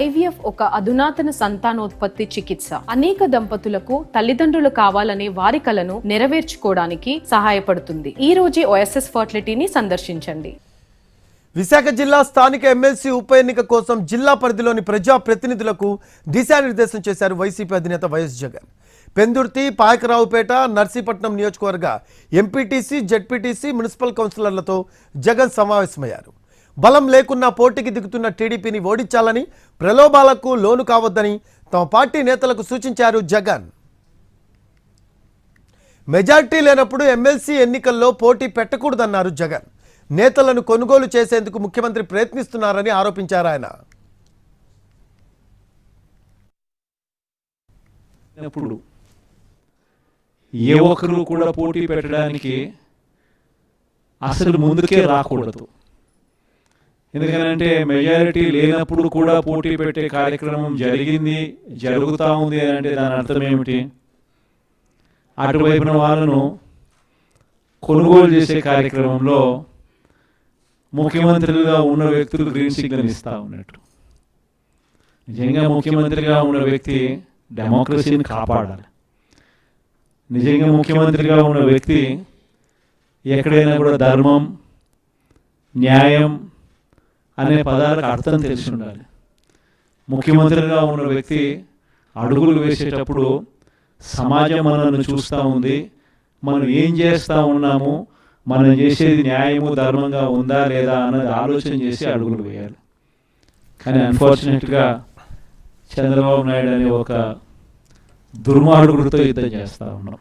IVF ఒక అధునాతన సంతానోత్పత్తి చికిత్స. అనేక దంపతులకు తల్లిదండ్రులు కావాలనే వారి కలను నెరవేర్చుకోవడానికి సహాయపడుతుంది. ఈ రోజే ఓఎస్ఎస్ ఫర్టిలిటీని సందర్శించండి. విశాఖ జిల్లా స్థానిక ఎమ్మెల్సీ ఉప ఎన్నిక కోసం జిల్లా పరిధిలోని ప్రజా ప్రతినిధులకు దిశానిర్దేశం చేశారు వైసీపీ అధినేత వైఎస్ జగన్. పెందుర్తి పాయకరావుపేట నర్సీపట్నం నియోజకవర్గ ఎంపీటీసీ జెడ్పీటీసీ మున్సిపల్ కౌన్సిలర్లతో జగన్ సమావేశమయ్యారు. బలం లేకున్నా పోటీకి దిగుతున్న టీడీపీని ఓడించాలని ప్రలోభాలకు లోను కావద్దని తమ పార్టీ నేతలకు సూచించారు జగన్. మెజార్టీ లేనప్పుడు ఎమ్మెల్సీ ఎన్నికల్లో పోటీ పెట్టకూడదన్నారు జగన్. నేతలను కొనుగోలు చేసేందుకు ముఖ్యమంత్రి ప్రయత్నిస్తున్నారని ఆరోపించారు ఆయన. ఏ ఒక్కరు కూడా పోటీ పెట్టడానికి అసలు ముందుకే రాకూడదు. ఎందుకంటే మెజారిటీ లేనప్పుడు కూడా పోటీ పెట్టే కార్యక్రమం జరిగింది జరుగుతూ ఉంది అని అంటే దాని అర్థం ఏమిటి? అటువైపున వాళ్ళను కొనుగోలు చేసే కార్యక్రమంలో ముఖ్యమంత్రిగా ఉన్న వ్యక్తులు గ్రీన్ సిగ్నల్ ఇస్తూ ఉన్నట్టు. నిజంగా ముఖ్యమంత్రిగా ఉన్న వ్యక్తి డెమోక్రసీని కాపాడాలి. నిజంగా ముఖ్యమంత్రిగా ఉన్న వ్యక్తి ఎక్కడైనా కూడా ధర్మం న్యాయం అనే పదాలకు అర్థం తెలిసి ఉండాలి ముఖ్యమంత్రిగా ఉన్న వ్యక్తి అడుగులు వేసేటప్పుడు సమాజం మనల్ని చూస్తూ ఉంది మనం ఏం చేస్తూ ఉన్నాము మనం చేసేది న్యాయము ధర్మంగా ఉందా లేదా అన్నది ఆలోచన చేసి అడుగులు వేయాలి. కానీ అన్ఫార్చునేట్గా చంద్రబాబు నాయుడు అనే ఒక దుర్మార్గుడితో యుద్ధం చేస్తూ ఉన్నాం.